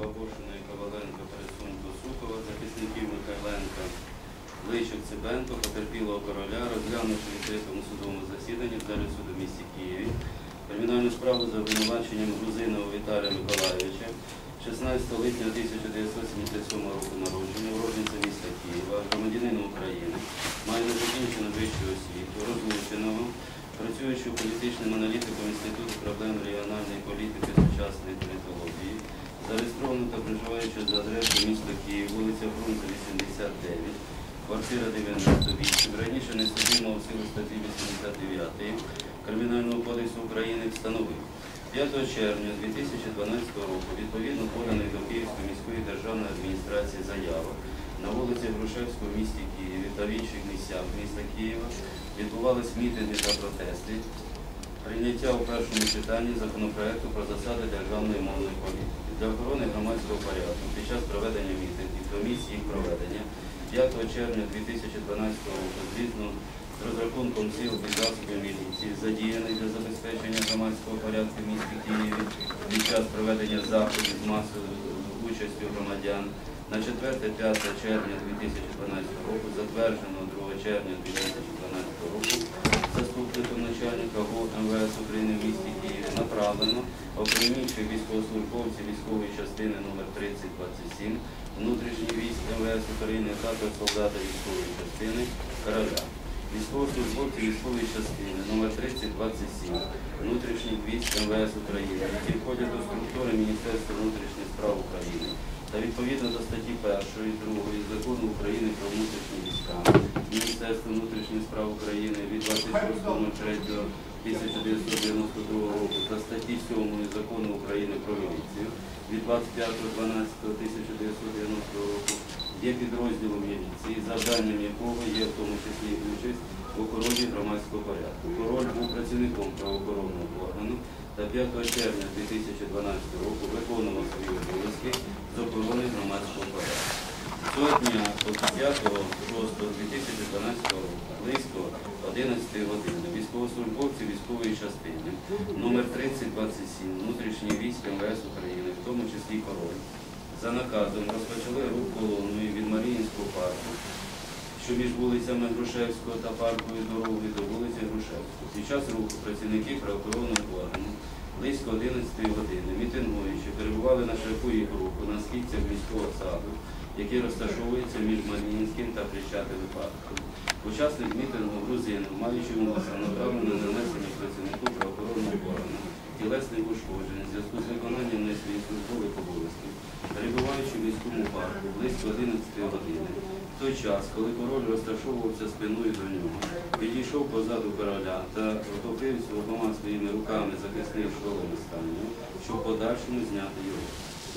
Бабушиної, Коваленко, Пересунько, Сухова, захисників Михайленка, Личик, Цибенко, потерпілого короля, розглянувши в відкритому судовому засіданні в залі суду в місті Києві. Кримінальну справу за обвинуваченням Грузинова Віталія Миколайовича. 16 липня 1977 року народження, уродженця міста Києва, громадянина України, має незакінчену вищу освіту, розлученого, працюючи політичним аналітиком Інституту проблем регіональної політики сучасної політології, зареєстровано та проживаючи за адресою міста Київ, вулиця Фрунзе, 89, квартира 98, раніше не судимо в силу статті 89 Кримінального кодексу України встановив. 5 червня 2012 року відповідно поданий до Київської міської державної адміністрації заява. На вулиці Грушевського в місті Києві та в інших місцях міста Києва відбувались мітинги та протести, прийняття у першому читанні законопроекту про засади державної мовної політики для охорони громадського порядку під час проведення мітингів місць їх проведення 5 червня 2012 року згідно з розрахунком сил і засобів міліції, задіяних для забезпечення громадського порядку в місті Києві під час проведення заходів з масовою участю громадян на 4-5 червня 2012 року, затверджено 2 червня 2012 року начальника ГО МВС України в місті Києві направлено окреміших військовослужбовців військової частини номер 3027 внутрішніх військ МВС України, а також солдата військової частини короля. Військовослужбовці військової частини номер 3027 внутрішніх військ МВС України, які входять до структури Міністерства внутрішніх справ України та відповідно до статті 1 і 2 закону України про внутрішні війська Міністерства внутрішніх справ України від 26.03.1992 року та статті 7 закону України про міліцію від 25.12.1990 року є підрозділом міліції, завданням якого є в тому числі участь в охороні громадського порядку. Король був працівником правоохоронного органу та 5 червня 2012 року виконував свої обов'язки з охорони громадського порядку. Цього дня, по 5.06.2012 року, близько 11 години, військовослужбовці військової частини номер 3027 внутрішній військ МВС України, в тому числі король, за наказом розпочали рух колоною від Маріїнського парку, що між вулицями Грушевського та паркової дороги до вулиці Грушевського. Під час руху працівники правоохоронного органу близько 11 години, мітингуючи, перебували на шляху їх руху на східцях міського саду, який розташовується між Маріїнським та Хрещатим парком. Учасник мітингу грузинів, маючи умисел, направив на нанесення працівнику правоохоронного органу тілесних ушкоджень в зв'язку з виконанням не своїх службових обов'язків, перебуваючи в міському парку близько 11 години. В той час, коли король розташовувався спиною до нього, підійшов позаду короля та вхопився обома своїми руками захисних шолом станів, щоб подальшому зняти його.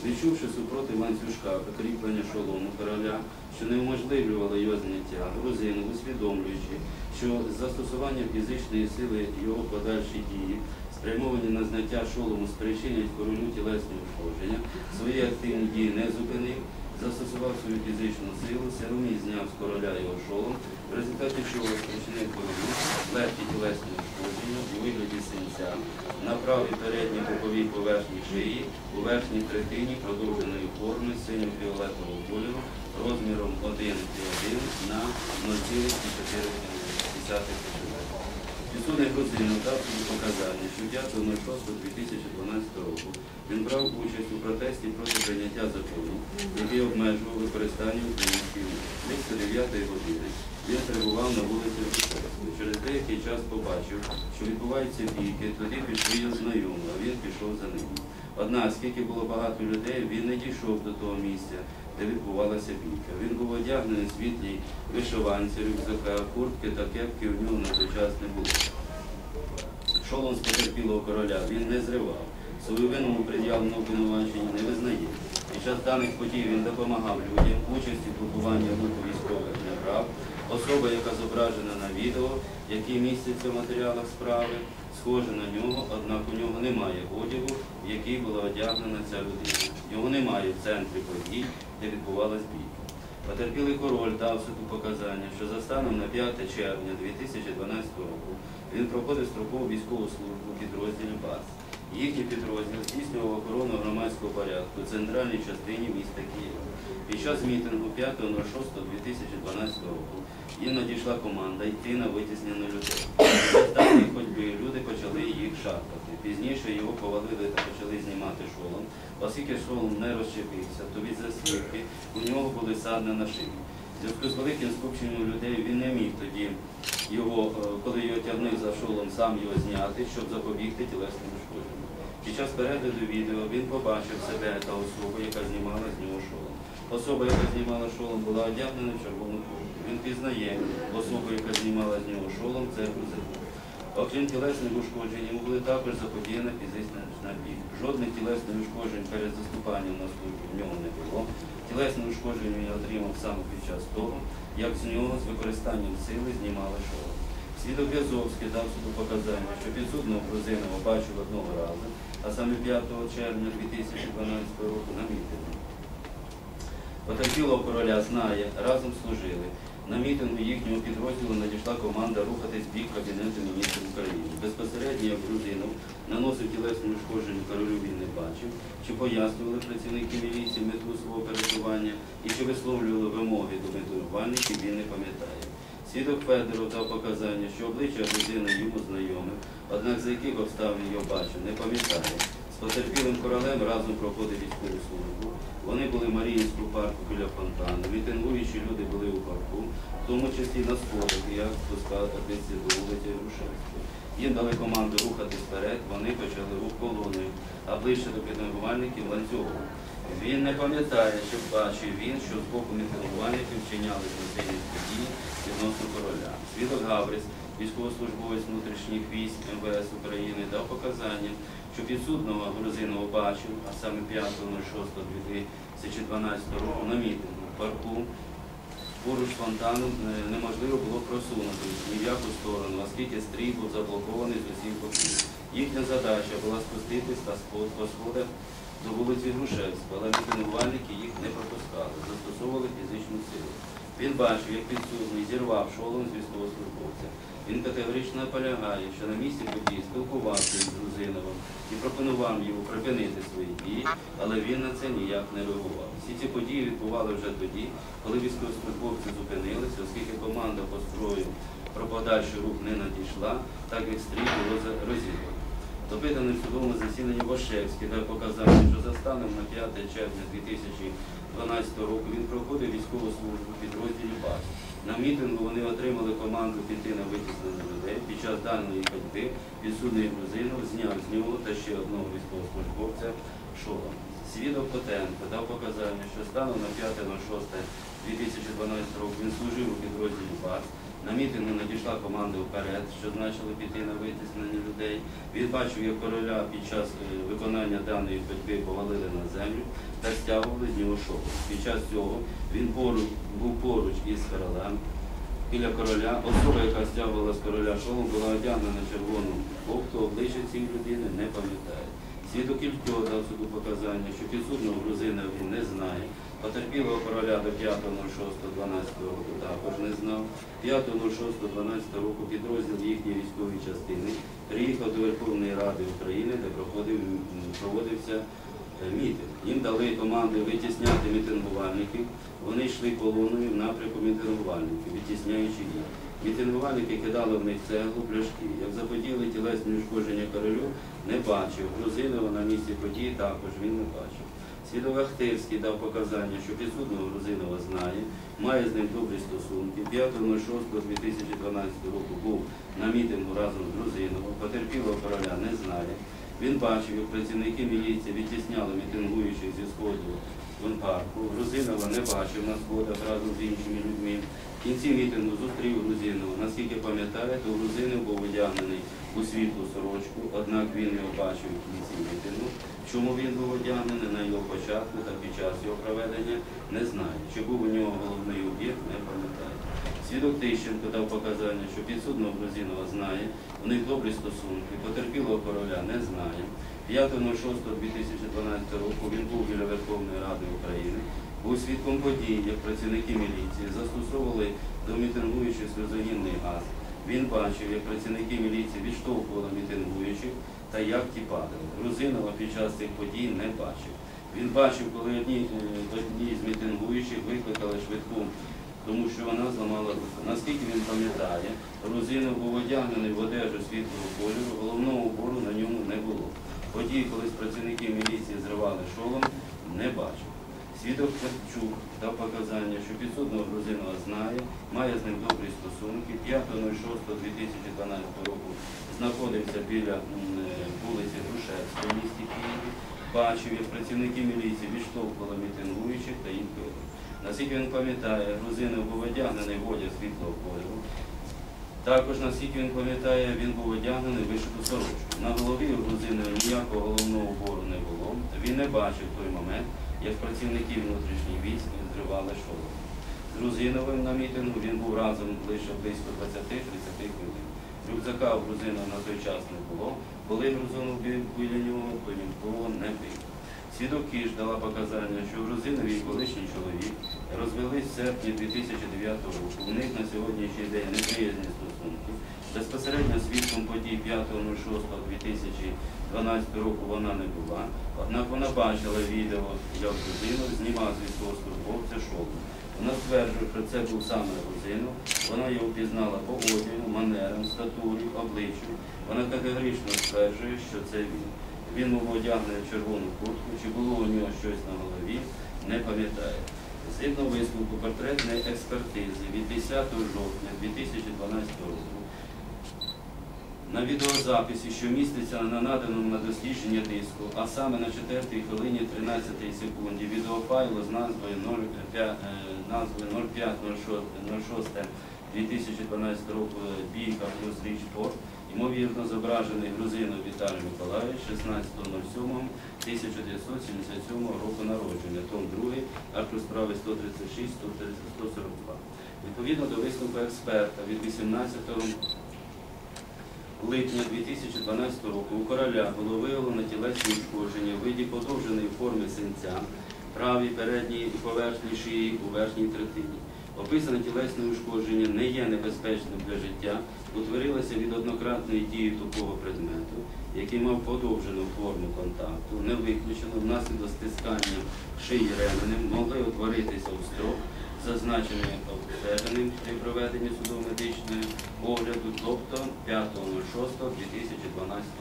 Відчувши супроти ланцюжка кріплення шолому короля, що неуможливлювало його зняття, грузини, усвідомлюючи, що застосування фізичної сили його подальші дії, спрямовані на зняття шолому, спричинять королю тілесні ушкодження, свої активні дії не зупинив, застосував свою фізичну силу, силомі зняв з короля його шолом, в результаті чого спричинив королю легкі тілесні ушкодження у вигляді синця на правій передній боковій поверхні шиї, у верхній третині продовженої форми синьо-фіолетового кольору розміром 1,1 на 0,4 см. Підсудний Грузин дав показання, що 5.06.2012 року він брав участь у протесті проти прийняття закону, який обмежував використання української мови. Близько 9 години він перебував на вулиці Рокосовської. Через деякий час побачив, що відбуваються бійки, тоді пішли його а він пішов за ним. Однак, оскільки було багато людей, він не дійшов до того місця, де відбувалася бійка. Він був одягнений світлій вишиванці, рюкзака, куртки та кепки в нього на той час не було. Шолом з потерпілого короля він не зривав. Свою вину у пред'явленому обвинуваченні не визнає. Під час даних подій він допомагав людям участі в блокуванні руху військових неправ. Особа, яка зображена на відео, який міститься в матеріалах справи, схожа на нього, однак у нього немає одягу, в який була одягнена ця людина. Його немає в центрі подій, де відбувалась бійка. Потерпілий король дав суду показання, що за станом на 5 червня 2012 року він проходив строкову військову службу у підрозділі БАС. Їхній підрозділ здійснював охорону громадського порядку в центральній частині міста Києва. Під час мітингу 5.06.2012 року їм надійшла команда йти на витіснення людей. В останній ходьби люди почали їх шарпати. Пізніше його повалили та почали знімати шолом. Оскільки шолом не розчепився, то від засвідки у нього були садни на шиї. Зв'язку з великим скупченням людей він не міг тоді його, е, коли його тягнув за шолом, сам його зняти, щоб запобігти тілесним ушкодженням. Під час перегляду відео він побачив себе та особу, яка знімала з нього шолом. Особа, яка знімала шолом, була одягнена в червону куртку. Він пізнає особу, яка знімала з нього шолом, це грузин. Окрім тілесних ушкоджень, були також заподіяна фізична біль. Жодних тілесних ушкоджень перед заступанням на службу в нього не було. Тілесне ушкодження він отримав саме під час того, як з нього з використанням сили знімали шолом. Свідок В'язовський дав суду показання, що підсудного Грузинова бачив одного разу, а саме 5 червня 2012 року на мітингу. Потерпілого короля знає, разом служили. На мітингу їхнього підрозділу надійшла команда рухатись бік Кабінету міністрів України. Безпосередньо як Грузинов наносив тілесні ушкодження королю він не бачив, чи пояснювали працівники міліції мету свого пересування і чи висловлювали вимоги до метурувальників, він не пам'ятає. Свідок Федоров дав показання, що обличчя Грузина йому знайоме, однак за яких обставин його бачив, не пам'ятає. Потерпілим королем разом проходив військову службу. Вони були в Маріїнському парку біля фонтану. Мітингуючі люди були у парку, в тому числі на сходах, як спускатися до вулиці Грушевської. Їм дали команду рухатись вперед, вони почали рух колоною, а ближче до мітингувальників ланцюгом. Він не пам'ятає, що бачив він, що з боку мітингувальників вчиняли насильницькі дії відносно короля. Свідок Гаврис, військовослужбовець внутрішніх військ МВС України, дав показання, що підсудного Грузинова бачив, а саме 5.06.2012 року на мітингу в парку поруч з фонтаном е, неможливо було просунутися ні в яку сторону, оскільки стрій був заблокований з усіх боків. Їхня задача була спуститись та по сходах до вулиці Грушевського, але мітингувальники їх не пропускали, застосовували фізичну силу. Він бачив, як підсудний зірвав шолом з військовослужбовця. Він категорично наполягає, що на місці події спілкувався з Грузиновим і пропонував йому припинити свої дії, але він на це ніяк не реагував. Всі ці події відбували вже тоді, коли військовослужбовці зупинилися, оскільки команда по строю про подальший рух не надійшла, так як стрій було розірвано. Допитаний в судовому засіданні Вошевський дав показання, що за станом на 5 червня 2012 року він проходив військову службу підрозділі БАС. На мітингу вони отримали команду піти на витіснення людей. Під час даної ходьби підсудний Грузинов зняв з нього та ще одного військовослужбовця шолом. Свідок Котенко дав показання, що станом на 5.06.2012 року він служив у підрозділі БАС. На мітингу надійшла команда вперед, що значило піти на витіснення людей. Він бачив, як короля під час е, виконання даної ходьби повалили на землю та стягували з нього шоку. Під час цього він поруч, був поруч із королем. Біля короля особа, яка стягувала з короля шолом, була одягнена червону кофту, обличчя цієї людини не пам'ятає. Свідок Ілько дав суду показання, що підсудного грузина він не знає. Потерпілого короля до 5.06.12 року також не знав. 5.06.12 року підрозділ їхньої військової частини приїхав до Верховної Ради України, де проходив, проводився е, мітинг. Їм дали команди витісняти мітингувальників. Вони йшли колоною в напрямку мітингувальників, відтісняючи їх. Мітингувальники кидали в них цеглу, пляшки. Як заподіли тілесні ушкодження королю, не бачив. Грузинова на місці події також він не бачив. Свідок Ахтирський дав показання, що підсудного Грузинова знає, має з ним добрі стосунки. 5.06.2012 року був на мітингу разом з Грузиновим, потерпілого короля не знає. Він бачив, як працівники міліції відтісняли мітингуючих зі сходу парку. Грузинова не бачив на сходах разом з іншими людьми. В кінці мітингу зустрів Грузинова. Наскільки пам'ятаєте, Грузинов був одягнений у світлу сорочку, однак він його бачив в кінці мітингу. Чому він був одягнений на його початку та під час його проведення, не знаю. Чи був у нього головний об'єкт, не пам'ятає. Свідок Тищенко дав показання, що підсудного Грузинова знає, у них добрі стосунки, потерпілого короля не знає. 5.06.2012 року він був біля Верховної Ради України, був свідком подій, як працівники міліції застосовували до мітингуючих сльозогінний газ. Він бачив, як працівники міліції відштовхували мітингуючих та як ті падали. Грузинова під час цих подій не бачив. Він бачив, коли одні, е, одні з мітингуючих викликали швидку, тому що вона зламала руку. Наскільки він пам'ятає, Грузинов був одягнений в одежу світлого кольору, головного убору на ньому не було. Події, коли працівники міліції зривали шолом, не бачив. Свідок Карчук дав показання, що підсудного Грузинова знає, має з ним добрі стосунки. 5.06.2012 року знаходився біля вулиці Грушевської в місті Києві. Бачив, як працівники міліції відштовхували мітингуючих та їх. Наскільки він пам'ятає, Грузинов був одягнений в одяг світлого кольору. Також, наскільки він пам'ятає, він був одягнений вишиту сорочку. На голові у Грузинова ніякого головного убору не було. Він не бачив той момент, як працівники внутрішніх військ зривали шолом. З Грузиновим на мітингу він був разом лише близько 20-30 хвилин. Рюкзака у Грузинова на той час не було. Коли Грузинов бі- біля нього, то ніхто не бив. Свідок Кіш дала показання, що Грузинові колишній чоловік розвелись в серпні 2009 року. У них на сьогоднішній день неприязні стосунки. Безпосередньо свідком подій 5.06.2012 року вона не була. Однак вона бачила відео, як Грузинов знімав з військовослужбовця шоу. Вона стверджує, що це був саме Грузинов. Вона його впізнала по одягу, манерам, статурі, обличчю. Вона категорично стверджує, що це він. Він був одягнений в червону куртку, чи було у нього щось на голові, не пам'ятає. Згідно висновку портретної експертизи від 10 жовтня 2012 року. На відеозаписі, що міститься на наданому на дослідження диску, а саме на 4 хвилині 13 секунді відеофайлу з назвою 05, е, назвою 05.06 2012 року Бійка плюс Річ Порт, ймовірно зображений грузином Віталій Миколаївич 16.07.1977 року народження, том 2, аркуш справи 136, 142. Відповідно до висновку експерта від 18 липня 2012 року у короля було виявлено тілесні ушкодження в виді подовженої форми синця, правій передній поверхні шиї у верхній третині. Описане тілесне ушкодження не є небезпечним для життя, утворилося від однократної дії тупого предмету, який мав подовжену форму контакту, не виключено внаслідок стискання шиї ременем, могли утворитися у строк, зазначені обстеженим при проведенні судово-медичного огляду, тобто 5.06.2012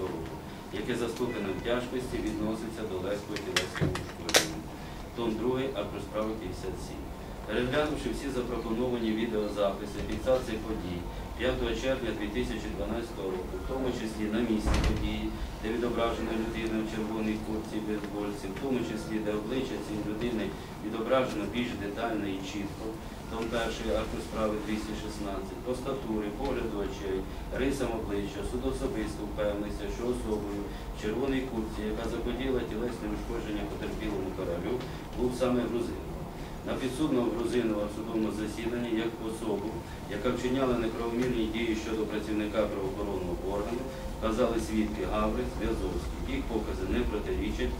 року, яке за ступенем тяжкості відноситься до легкого тілесного ушкодження. Том 2, аркуш справи 57. Переглянувши всі запропоновані відеозаписи фіксації подій 5 червня 2012 року, в тому числі на місці події, де відображена людина в червоній куртці без больці, в тому числі де обличчя цієї людини відображено більш детально і чітко, том перший аркуш справи 216, по статурі, погляду очей, рисам обличчя, суд особисто впевнився, що особою в червоній куртці, яка заподіла тілесне ушкодження потерпілому королю, був саме грузин. На підсудного Грузинова в судовому засіданні як особу, яка вчиняла неправомірні дії щодо працівника правоохоронного органу, вказали свідки Гаврик, Зв'язовський. Їх покази не протирічать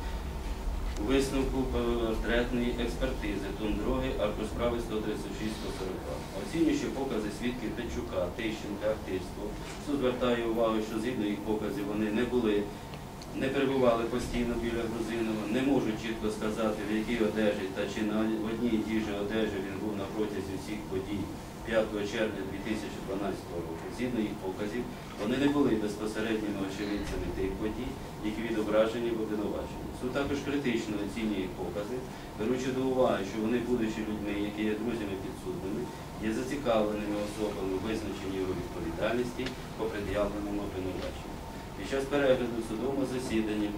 висновку портретної експертизи, 2, аркуш справи 136-142. Оцінюючи покази свідків Печука, Тищенка, Активського, суд звертає увагу, що згідно їх показів вони не були не перебували постійно біля Грузинова, не можуть чітко сказати, в якій одежі та чи на одній і тій же одежі він був на протязі всіх подій 5 червня 2012 року. Згідно їх показів, вони не були безпосередніми очевидцями тих подій, які відображені в обвинуваченні. Суд також критично оцінює їх покази, беручи до уваги, що вони, будучи людьми, які є друзями підсудними, є зацікавленими особами в визначенні його відповідальності по пред'явленому обвинуваченню. Під час перегляду в судовому засіданні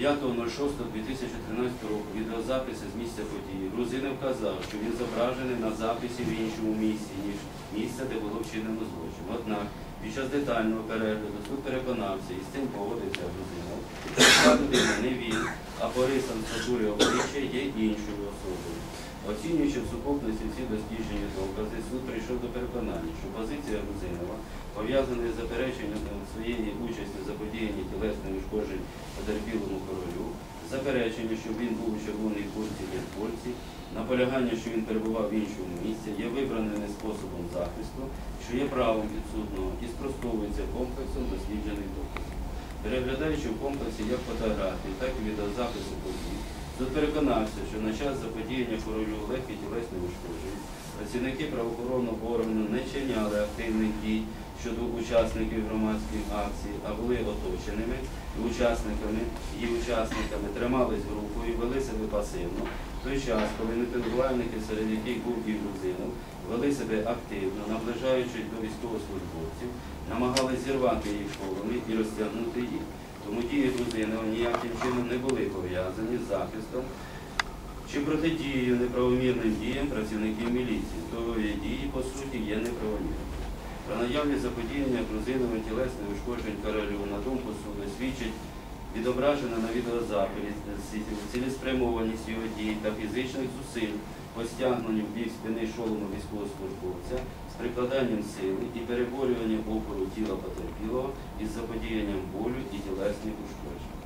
5.06.2013 року відеозаписи з місця події Грузинов вказав, що він зображений на записі в іншому місці, ніж місце, де було вчинено злочин. Однак під час детального перегляду суд переконався і з цим погодився Грузинов, що людина не він, а по рисам обличчя є іншою особою. Оцінюючи в сукупності всі досліджені докази, суд прийшов до переконання, що позиція Грузинова, пов'язана з запереченням своєї участі в заподіянні тілесних ушкоджень потерпілому королю, заперечення, що він був у червоній курці польці, наполягання, що він перебував в іншому місці, є вибраним способом захисту. що є правом підсудного і спростовується комплексом досліджених доказів. Переглядаючи в комплексі як фотографії, так і відеозаписи подій, переконався, що на час заподіяння королю легкі тілесні ушкоджень працівники правоохоронного органу не чиняли активних дій щодо учасників громадських акцій, а були оточеними учасниками і учасниками тримались групою, вели себе пасивно. В той час, коли мітингувальники, серед яких був і грузинов, вели себе активно, наближаючись до військовослужбовців, намагались зірвати їх школами і розтягнути їх. Тому дії грузинів ніяким чином не були пов'язані з захистом чи протидією неправомірним діям працівників міліції. Її дії, по суті, є неправомірними. Про наявність заподіяння грузиновим тілесних ушкоджень королю, на думку суду, свідчить відображена на відеозаписі цілеспрямованість його дій та фізичних зусиль по стягненню в бік спини шолому військовослужбовця з прикладанням сили і переборюванням опору тіла потерпілого із заподіянням болю і тілесних ушкоджень.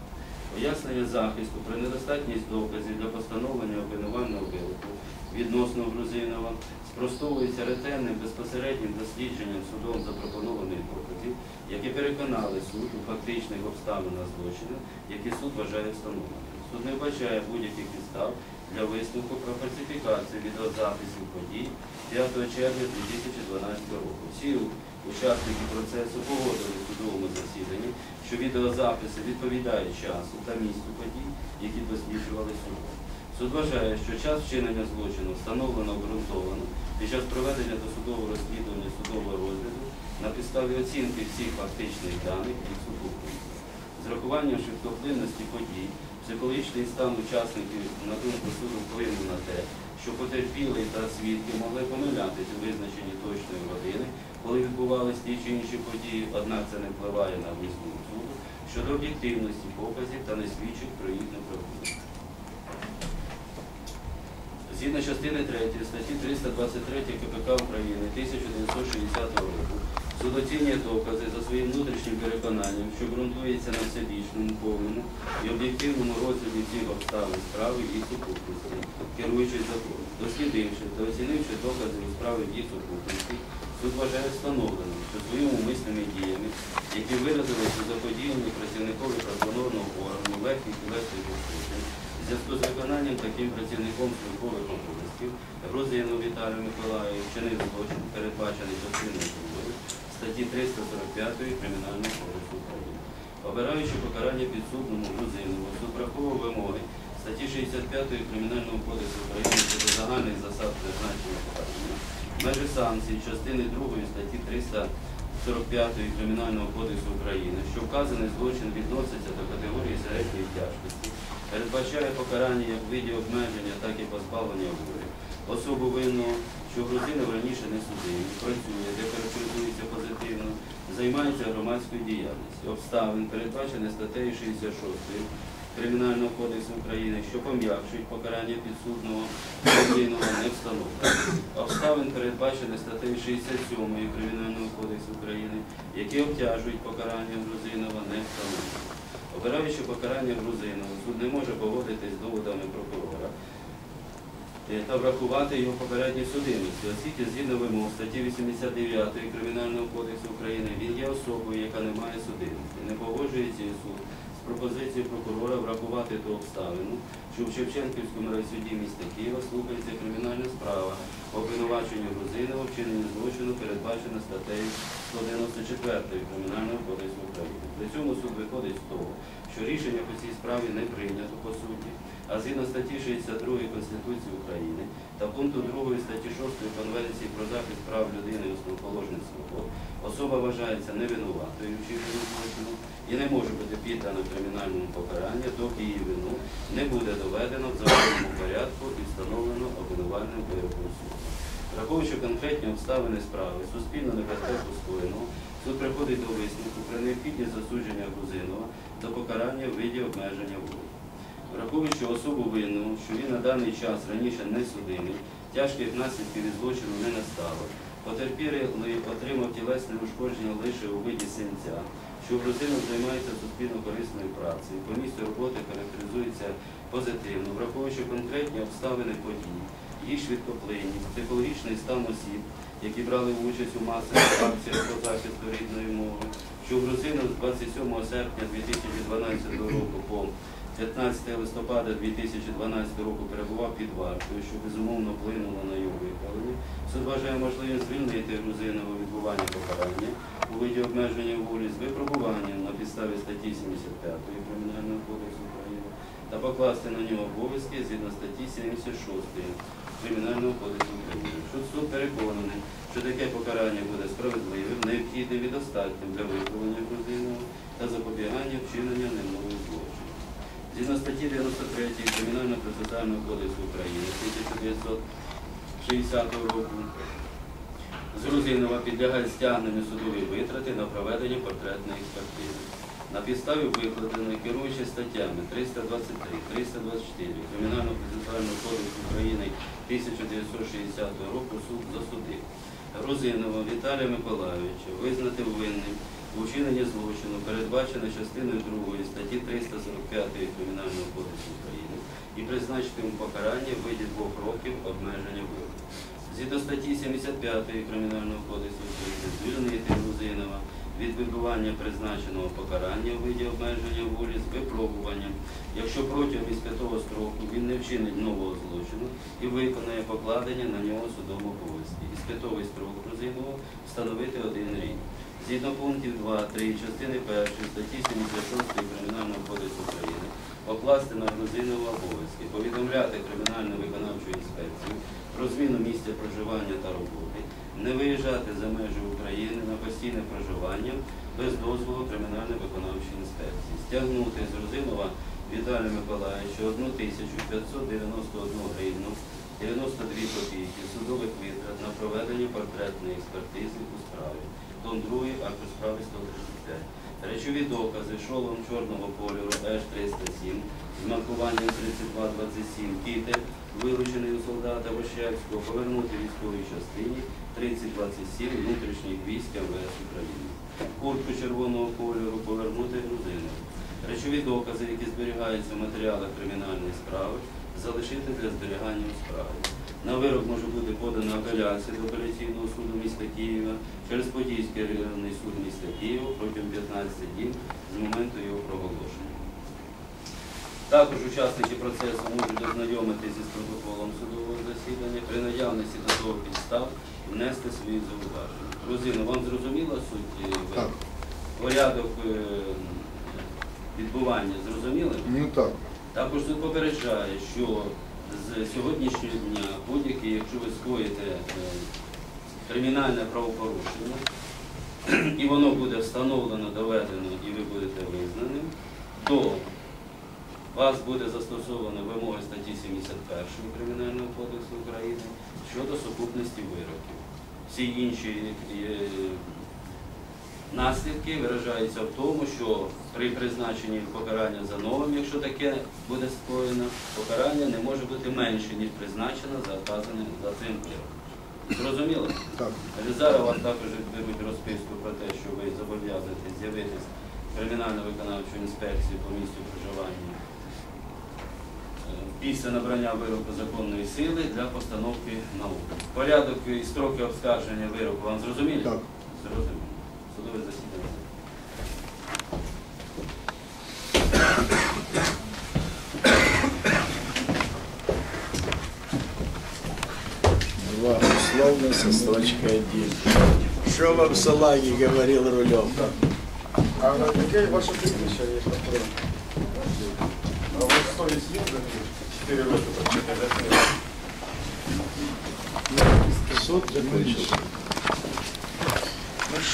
Пояснення захисту про недостатність доказів для постановлення обвинувального вироку відносно Грузинова спростовується ретельним безпосереднім дослідженням судом запропонованих доказів, які переконали суд у фактичних обставинах злочину, які суд вважає встановленими. Суд не вбачає будь-яких підстав для висновку про фальсифікацію відеозаписів подій 5 червня 2012 року. Всі учасники процесу погодили в судовому засіданні, що відеозаписи відповідають часу та місцю подій, які досліджували судом. Суд вважає, що час вчинення злочину встановлено обґрунтовано під час проведення досудового розслідування судового розгляду на підставі оцінки всіх фактичних даних і сукупності. З рахуванням швидкоплинності подій, психологічний стан учасників на думку суду вплинув на те, що потерпілий та свідки могли помилятися у визначенні точної години, коли відбувалися ті чи інші події, однак це не впливає на висновок суду щодо об'єктивності показів та не свідчить про їх неправдивість. Згідно частини 3 статті 323 КПК України 1960 року, оцінює докази за своїм внутрішнім переконанням, що ґрунтується на всебічному, повному і об'єктивному розгляді цих обставин справи і сукупності, керуючись законом, дослідивши та оцінивши докази у справи їх сукупності, суд вважає встановленим, що своїми умисними діями, які виразилися у заподіянні працівникові правоохоронного органу верхніх тілесних ушкоджень, в зв'язку з виконанням таким працівником службових обов'язків Грузину Віталію Миколаєву вчинив злочин, передбачений частиною 2 статті 345 Кримінального кодексу України. Обираючи покарання підсудному Грузинову, суд враховував вимоги статті 65 Кримінального кодексу України щодо загальних засад призначення покарання, межі санкцій частини 2 статті 345 Кримінального кодексу України, що вказаний злочин відноситься до категорії середньої тяжкості, передбачає покарання як в виді обмеження, так і позбавлення волі. Особу винного, що грузинів раніше не судили, працює, де характеризується позитивно, займається громадською діяльністю. Обставин, передбачених статтею 66 Кримінального кодексу України, що пом'якшують покарання підсудного грузинова, не встановлено. Обставин, передбачених статтею 67 Кримінального кодексу України, які обтяжують покарання грузинова, не встановлено. Обираючи покарання грузинова, суд не може погодитись з доводами прокурора та врахувати його попередні судимості, оскільки згідно вимог статті 89 Кримінального кодексу України він є особою, яка не має судимості. Не погоджується суд з пропозицією прокурора врахувати ту обставину, що в Шевченківському райсуді міста Києва слухається кримінальна справа по обвинуваченню Грузинова вчинення злочину, передбачена статтею 194 Кримінального кодексу України. При цьому суд виходить з того, що рішення по цій справі не прийнято по суті, а згідно статті 62 Конституції України та пункту 2 статті 6 Конвенції про захист прав людини і основоположних свобод, особа вважається невинуватою вчиненням злочину і не може бути піддана кримінальному покаранню, доки її вину не буде доведено в законному порядку і встановлено обвинувальним вироком суду. Враховуючи конкретні обставини справи, суспільну небезпеку скоєного, суд приходить до висновку про необхідність засудження Грузинова до покарання в виді обмеження волі. Враховуючи особу винного, що він на даний час раніше не судимий, тяжких наслідків від злочину не настало. Потерпілий отримав тілесне ушкодження лише у виді синця, що грузинов займається суспільно корисною працею. По місцю роботи характеризується позитивно, враховуючи конкретні обставини подій. Їх швидкоплинність, психологічний стан осіб, які брали участь у масових акціях по захисту рідної мови, що грузинов з 27 серпня 2012 року по 15 листопада 2012 року перебував під вартою, що безумовно вплинуло на його виправлення. Суд вважає можливим звільнити Грузинова відбування покарання у виді обмеження волі з випробуванням на підставі статті 75 Кримінального кодексу та покласти на нього обов'язки згідно статті 76 Кримінального кодексу України. Суд, переконаний, що таке покарання буде справедливим, необхідним і достатнім для виправлення Грузинова та запобігання вчинення немових злочинів. Згідно статті 93 Кримінального процесуального кодексу України 1960 року з Грузинова підлягають стягненню судові витрати на проведення портретної експертизи. На підставі викладеної керуючи статтями 323, 324 Кримінального процесуального кодексу України 1960 року суд засудив Грузинова Віталія Миколайовича визнати винним у вчиненні злочину, передбачено частиною 2 статті 345 Кримінального кодексу України і призначити йому покарання в виді двох років обмеження волі. Згідно статті 75 Кримінального кодексу України звільнити Грузинова від відбування призначеного покарання у виді обмеження волі з випробуванням, якщо протягом іспитового строку він не вчинить нового злочину і виконає покладення на нього судового обов'язки. Іспитовий строк Грузинова встановити один рік. Згідно пунктів 2, 3 частини 1 статті 76 Кримінального кодексу України покласти на Грузинова обов'язки, повідомляти кримінальну виконавчу інспекцію про зміну місця проживання та роботи, не виїжджати за межі України на постійне проживання без дозволу кримінальної виконавчої інспекції, стягнути з Розинова Віталія Миколаївича 1591 гривну 92 копійки судових витрат на проведення портретної експертизи у справі. Том 2, акту справи 135. Речові докази шолом чорного кольору Ш-307 з маркуванням 3227 кітер, вилучений у солдата Вощевського, повернути військовій частині 3027 внутрішніх військ МВС України. Куртку червоного кольору повернути грузину. Речові докази, які зберігаються в матеріалах кримінальної справи, залишити для зберігання у справі. На вирок може бути подана апеляція до апеляційного суду міста Києва через Подільський районний суд міста Києва протягом 15 днів з моменту його проголошення. Також учасники процесу можуть ознайомитися з протоколом судового засідання при наявності до того підстав внести свої зауваження. Грузино, вам зрозуміла суть? е. Порядок е, відбування зрозуміли? Ну так. Також суд попереджає, що з сьогоднішнього дня будь-який, якщо ви скоїте е, кримінальне правопорушення, і воно буде встановлено, доведено і ви будете визнаним, то вас буде застосовано вимоги статті 71 Кримінального кодексу України щодо сукупності вироків. Всі інші е, наслідки виражаються в тому, що при призначенні покарання за новим, якщо таке буде скоєно, покарання не може бути менше, ніж призначено за вказаним за цим вироком. Зрозуміло? Так. Зараз вас також беруть розписку про те, що ви зобов'язані з'явитись кримінально-виконавчу інспекцію по місцю проживання е, після набрання вироку законної сили для постановки на облік. Порядок і строки обскарження вироку вам зрозумілі? Так. Зрозуміло. Судове засідання. Два условно со строчкой один. Что вам Салаги говорил Рулев? А яке ваше прізвище є прокурор? А у вас совість є за 4 роки прочитати? Суд закончился.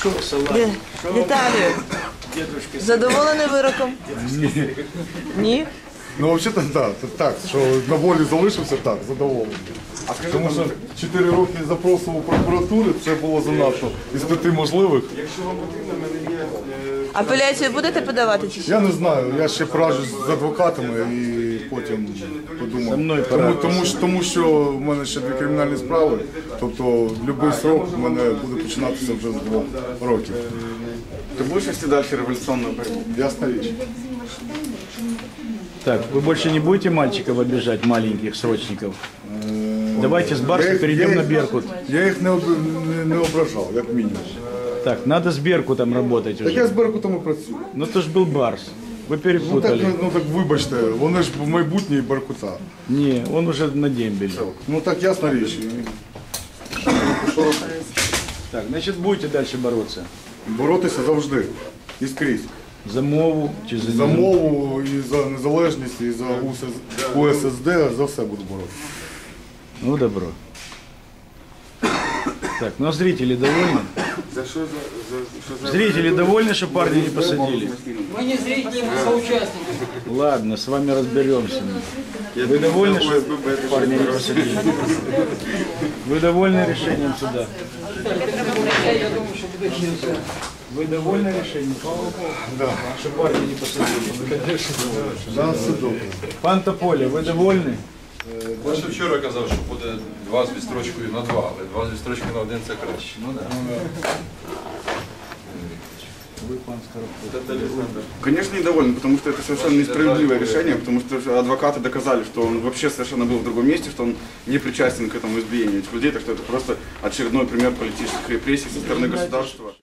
Ну Что вам Віталію, дедушка задоволений вироком? Ні? Ні? Ну, взагалі так, так, що на волі залишився, так, задоволений. А Тому що 4 роки запросу у прокуратури це було занадто із п'яти можливих. Якщо вам потрібно, в мене є е, Апеляцію будете подавати чи що? Я не знаю, я ще поражусь з адвокатами і потім подумав. Со мною Тому, порадься. тому, що- тому що в мене ще дві кримінальні справи, тобто будь-який срок в мене буде починатися вже з двох років. Ти будеш вести далі революційну боротьбу? Ясна річ. Так, вы больше не будете мальчиков обижать, маленьких срочников? Е, Давайте с Барса Я их- перейдем я на их- Беркут. Я їх не, об- не, не ображав, як мінімум. Так, надо с Беркутом работать Так я уже. з Беркутом і працюю. Ну то ж был Барс. Вы Ну так, перепутали. ну так вибачте, вони ж майбутні Беркута. Не, он уже на дембеле. Ну так ясна річ. Так, значит будете дальше бороться. Боротися завжди. І скрізь. За мову чи за, За мову, і за незалежність, і за УСС- УССД, за все буду боротися. Ну добро. Так, ну а зрители довольны? За що за, за, що за... Зрители довольны, что парня не посадили? Мы не зрители, мы соучастники. Ладно, с вами разберемся. Вы довольны, что парня не посадили? Вы довольны решением суда? Что. Вы довольны решением? Да. Что парня не посадили? Да, все добре. Пан Тополя, ви довольні? Я ще вчора казав, що буде два з відстрочкою на два, але два з відстрочкою на один це краще. Ну да. Ви, пан Скоропадський. Конечно, недоволен, потому что это совершенно несправедливое решение, потому что адвокаты доказали, что он вообще совершенно был в другом месте, что он не причастен к этому избиению этих людей, так что это просто очередной пример политических репрессий со стороны государства.